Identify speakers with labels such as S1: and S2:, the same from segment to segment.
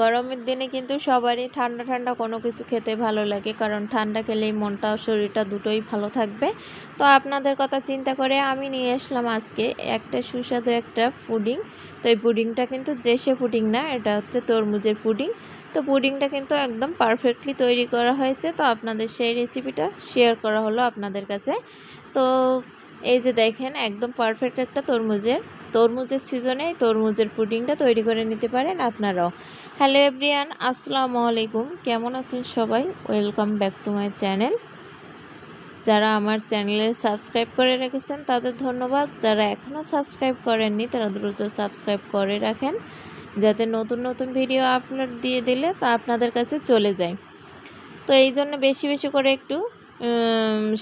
S1: গরমের দিনে কিন্তু সবারই ঠান্ডা ঠান্ডা কোনো কিছু খেতে ভালো লাগে, কারণ ঠান্ডা খেলেই মনটা, শরীরটা দুটোই ভালো থাকবে। তো আপনাদের কথা চিন্তা করে আমি নিয়ে আসলাম আজকে একটা সুস্বাদু একটা পুডিং। তো এই পুডিংটা কিন্তু জেসে পুডিং না, এটা হচ্ছে তরমুজের পুডিং। তো পুডিংটা কিন্তু একদম পারফেক্টলি তৈরি করা হয়েছে। তো আপনাদের সেই রেসিপিটা শেয়ার করা হলো আপনাদের কাছে। তো এই যে দেখেন, একদম পারফেক্ট একটা তরমুজের তরমুজের সিজনে তরমুজের পুডিংটা তৈরি করে নিতে পারেন আপনারাও। হ্যালো এভরিয়ান আসসালামু আলাইকুম। কেমন আছেন সবাই? Welcome back to my channel যারা আমার চ্যানেলে সাবস্ক্রাইব করে রেখেছেন, তাদের ধন্যবাদ। যারা এখনও সাবস্ক্রাইব করেননি, তারা দ্রুত সাবস্ক্রাইব করে রাখেন, যাতে নতুন নতুন ভিডিও আপলোড দিয়ে দিলে তা আপনাদের কাছে চলে যায়। তো এই জন্য বেশি বেশি করে একটু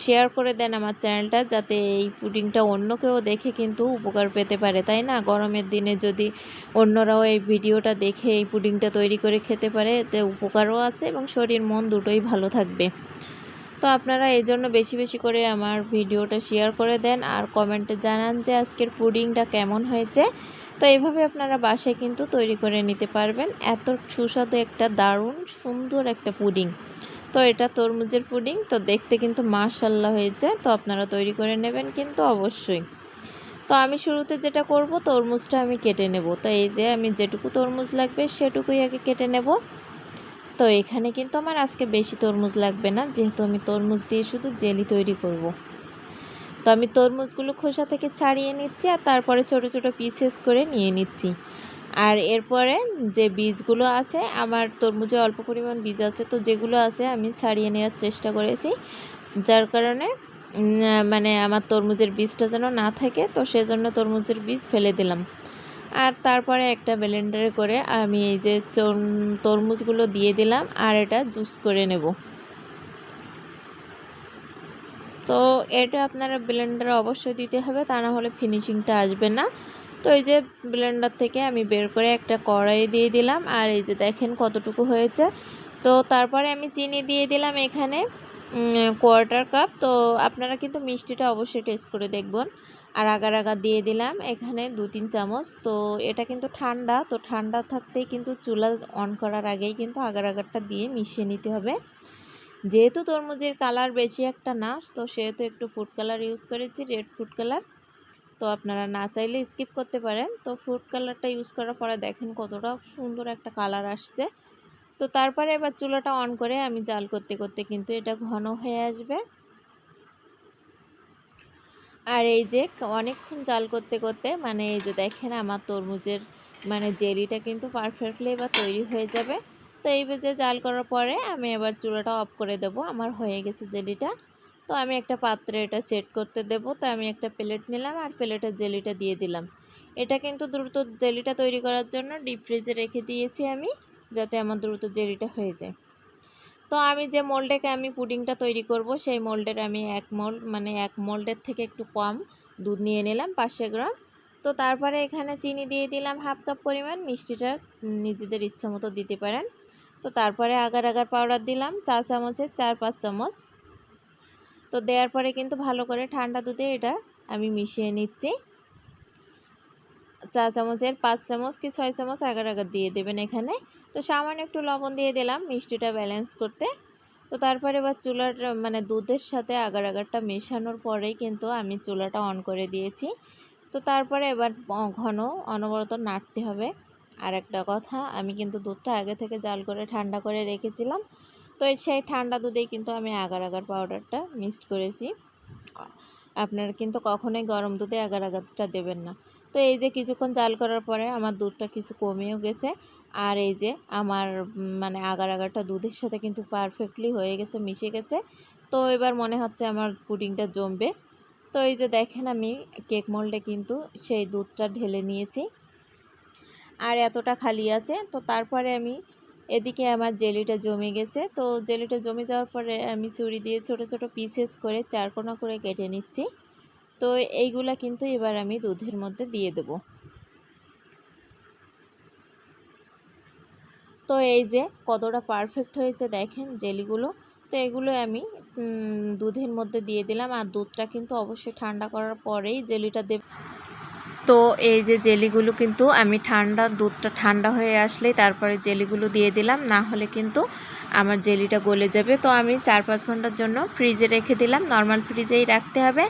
S1: শেয়ার করে দেন আমার চ্যানেলটা যাতে এই পুডিংটা অন্য কেউ দেখে কিন্তু উপকার পেতে পারে, তাই না? গরমের দিনে যদি অন্যরাও এই ভিডিওটা দেখে এই পুডিংটা তৈরি করে খেতে পারে এতে উপকারও আছে এবং শরীর, মন দুটোই ভালো থাকবে। তো আপনারা এই জন্য বেশি বেশি করে আমার ভিডিওটা শেয়ার করে দেন আর কমেন্টে জানান যে আজকের পুডিংটা কেমন হয়েছে। তো এইভাবে আপনারা বাসায় কিন্তু তৈরি করে নিতে পারবেন। এত সুস্বাদু একটা দারুণ সুন্দর একটা পুডিং। তো এটা তরমুজের পুডিং। তো দেখতে কিন্তু মাশাল্লাহ হয়েছে। তো আপনারা তৈরি করে নেবেন কিন্তু অবশ্যই। তো আমি শুরুতে যেটা করব, তরমুজটা আমি কেটে নেব। তো এই যে আমি যেটুকু তরমুজ লাগবে, সেটুকুই আগে কেটে নেব। তো এখানে কিন্তু আমার আজকে বেশি তরমুজ লাগবে না। যেহেতু আমি তরমুজ দিয়ে শুধু জেলি তৈরি করব। তো আমি তরমুজগুলো খোসা থেকে ছাড়িয়ে নিচ্ছি আর তারপরে ছোট ছোট পিসেস করে নিয়ে নিচ্ছি। আর এরপরে যে বীজগুলো আছে, আমার তরমুজে অল্প পরিমাণ বীজ আছে, তো যেগুলো আছে আমি ছাড়িয়ে নেওয়ার চেষ্টা করেছি। যার কারণে মানে আমার তরমুজের বীজটা যেন না থাকে, তো সেজন্য তরমুজের বীজ ফেলে দিলাম। আর তারপরে একটা ব্লেন্ডারে করে আমি এই যে তরমুজগুলো দিয়ে দিলাম আর এটা জুস করে নেব। তো এটা আপনারা ব্লেন্ডারে অবশ্যই দিতে হবে, তা না হলে ফিনিশিংটা আসবে না। তো এই যে ব্লেন্ডার থেকে আমি বের করে একটা কড়াই দিয়ে দিলাম, আর এই যে দেখেন কতটুকু হয়েছে। তো তারপরে আমি চিনি দিয়ে দিলাম এখানে কোয়ার্টার কাপ তো আপনারা কিন্তু মিষ্টিটা অবশ্যই টেস্ট করে দেখবেন। আর আগার আগার দিয়ে দিলাম এখানে দু তিন চামচ। তো এটা কিন্তু ঠান্ডা, তো ঠান্ডা থাকতেই কিন্তু চুলা অন করার আগেই কিন্তু আগার আগারটা দিয়ে মিশিয়ে নিতে হবে। যেহেতু তরমুজের কালার বেশি একটা না, তো সেহেতু একটু ফুড কালার ইউজ করেছি রেড ফুড কালার তো আপনারা না চাইলে স্কিপ করতে পারেন। তো ফুড কালারটা ইউজ করার পরে দেখেন কতটা সুন্দর একটা কালার আসছে। তো তারপরে এবার চুলাটা অন করে আমি জাল করতে করতে কিন্তু এটা ঘন হয়ে আসবে। আর এই যে অনেকক্ষণ জাল করতে করতে মানে এই যে দেখেন আমার তরমুজের মানে জেলিটা কিন্তু পারফেক্টলি এবার তৈরি হয়ে যাবে। তো এই যে জাল করার পরে আমি এবার চুলাটা অফ করে দেব। আমার হয়ে গেছে জেলিটা। তো আমি একটা পাত্রে এটা সেট করতে দেব। তো আমি একটা প্লেট নিলাম আর প্লেটের জেলিটা দিয়ে দিলাম। এটা কিন্তু দ্রুত জেলিটা তৈরি করার জন্য ডিপ ফ্রিজে রেখে দিয়েছি আমি, যাতে আমার দ্রুত জেলিটা হয়ে যায়। তো আমি যে মোল্ডেকে আমি পুডিংটা তৈরি করব, সেই মোল্ডের আমি এক মোল্ড মানে এক মোল্ডের থেকে একটু কম দুধ নিয়ে নিলাম, পাঁচশো গ্রাম। তো তারপরে এখানে চিনি দিয়ে দিলাম হাফ কাপ পরিমাণ, মিষ্টিটা নিজেদের ইচ্ছা মতো দিতে পারেন। তো তারপরে আগার আগার পাউডার দিলাম, চা চামচের চার পাঁচ চামচ। তো দেওয়ার পরে কিন্তু ভালো করে ঠান্ডা দুধে এটা আমি মিশিয়ে নিচ্ছি। চা চামচের পাঁচ চামচ কি ছয় চামচ আগার আগার দিয়ে দেবেন এখানে। তো সামান্য একটু লবণ দিয়ে দিলাম মিষ্টিটা ব্যালেন্স করতে। তো তারপরে এবার চুলার মানে দুধের সাথে আগার আগারটা মেশানোর পরেই কিন্তু আমি চুলাটা অন করে দিয়েছি। তো তারপরে এবার ঘন অনবরত নাড়তে হবে। আর একটা কথা, আমি কিন্তু দুধটা আগে থেকে জাল করে ঠান্ডা করে রেখেছিলাম। তো সেই ঠান্ডা দুধেই কিন্তু আমি আগার আগার পাউডারটা মিক্সড করেছি। আপনারা কিন্তু কখনোই গরম দুধে আগার আগারটা দেবেন না। তো এই যে কিছুক্ষণ জাল করার পরে আমার দুধটা কিছু কমেও গেছে। আর এই যে আমার মানে আগার আগারটা দুধের সাথে কিন্তু পারফেক্টলি হয়ে গেছে, মিশে গেছে। তো এবার মনে হচ্ছে আমার পুডিংটা জমবে। তো এই যে দেখেন আমি কেক মোল্ডে কিন্তু সেই দুধটা ঢেলে নিয়েছি। আর এতটা খালি আছে। তো তারপরে আমি এদিকে আমার জেলিটা জমে গেছে। তো জেলিটা জমে যাওয়ার পরে আমি ছুরি দিয়ে ছোট ছোট পিসেস করে চারকোনা করে কেটে নিচ্ছি। তো এইগুলা কিন্তু এবার আমি দুধের মধ্যে দিয়ে দেব। তো এই যে কতটা পারফেক্ট হয়েছে দেখেন জেলিগুলো। তো এগুলো আমি দুধের মধ্যে দিয়ে দিলাম। আর দুধটা কিন্তু অবশ্যই ঠান্ডা করার পরেই জেলিটা দেব তো এই যে জেলিগুলো কিন্তু আমি ঠান্ডা, দুধটা ঠান্ডা হয়ে আসলেই তারপরে জেলিগুলো দিয়ে দিলাম, না হলে কিন্তু আমার জেলিটা গলে যাবে। তো আমি চার পাঁচ ঘণ্টার জন্য ফ্রিজে রেখে দিলাম, নর্মাল ফ্রিজেই রাখতে হবে।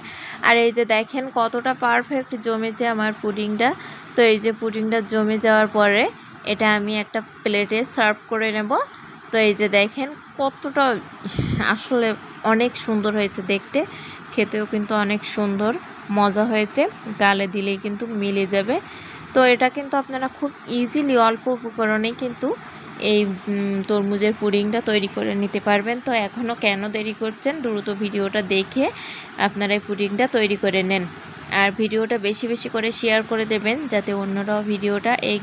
S1: আর এই যে দেখেন কতটা পারফেক্ট জমেছে আমার পুডিংটা। তো এই যে পুডিংটা জমে যাওয়ার পরে এটা আমি একটা প্লেটে সার্ভ করে নেব। তো এই যে দেখেন কতটা আসলে অনেক সুন্দর হয়েছে দেখতে। খেতেও কিন্তু অনেক সুন্দর, মজা হয়েছে। গালে দিলেই কিন্তু মিলে যাবে। তো এটা কিন্তু আপনারা খুব ইজিলি অল্প উপকরণেই কিন্তু এই তরমুজের পুডিংটা তৈরি করে নিতে পারবেন। তো এখনও কেন দেরি করছেন দ্রুত ভিডিওটা দেখে আপনারা এই পুডিংটা তৈরি করে নেন। আর ভিডিওটা বেশি বেশি করে শেয়ার করে দেবেন, যাতে অন্যরাও ভিডিওটা এই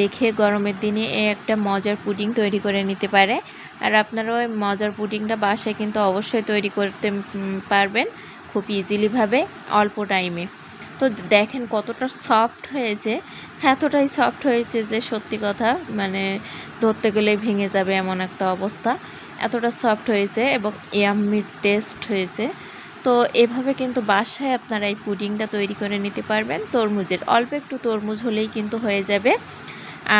S1: দেখে গরমের দিনে একটা মজার পুডিং তৈরি করে নিতে পারে। আর আপনারা ওই মজার পুডিংটা বাসায় কিন্তু অবশ্যই তৈরি করতে পারবেন খুব ইজিলিভাবে অল্প টাইমে তো দেখেন কতটা সফট হয়েছে, এতটাই সফট হয়েছে যে সত্যি কথা মানে ধরতে গেলে ভেঙে যাবে এমন একটা অবস্থা। এতটা সফট হয়েছে এবং ইয়াম্মি টেস্ট হয়েছে। তো এভাবে কিন্তু বাসায় আপনারা এই পুডিংটা তৈরি করে নিতে পারবেন। তরমুজের অল্প একটু তরমুজ হলেই কিন্তু হয়ে যাবে।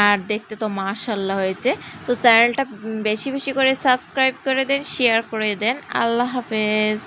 S1: আর দেখতে তো মাশাল্লাহ হয়েছে। তো চ্যানেলটা বেশি বেশি করে সাবস্ক্রাইব করে দেন, শেয়ার করে দেন। আল্লাহ হাফেজ।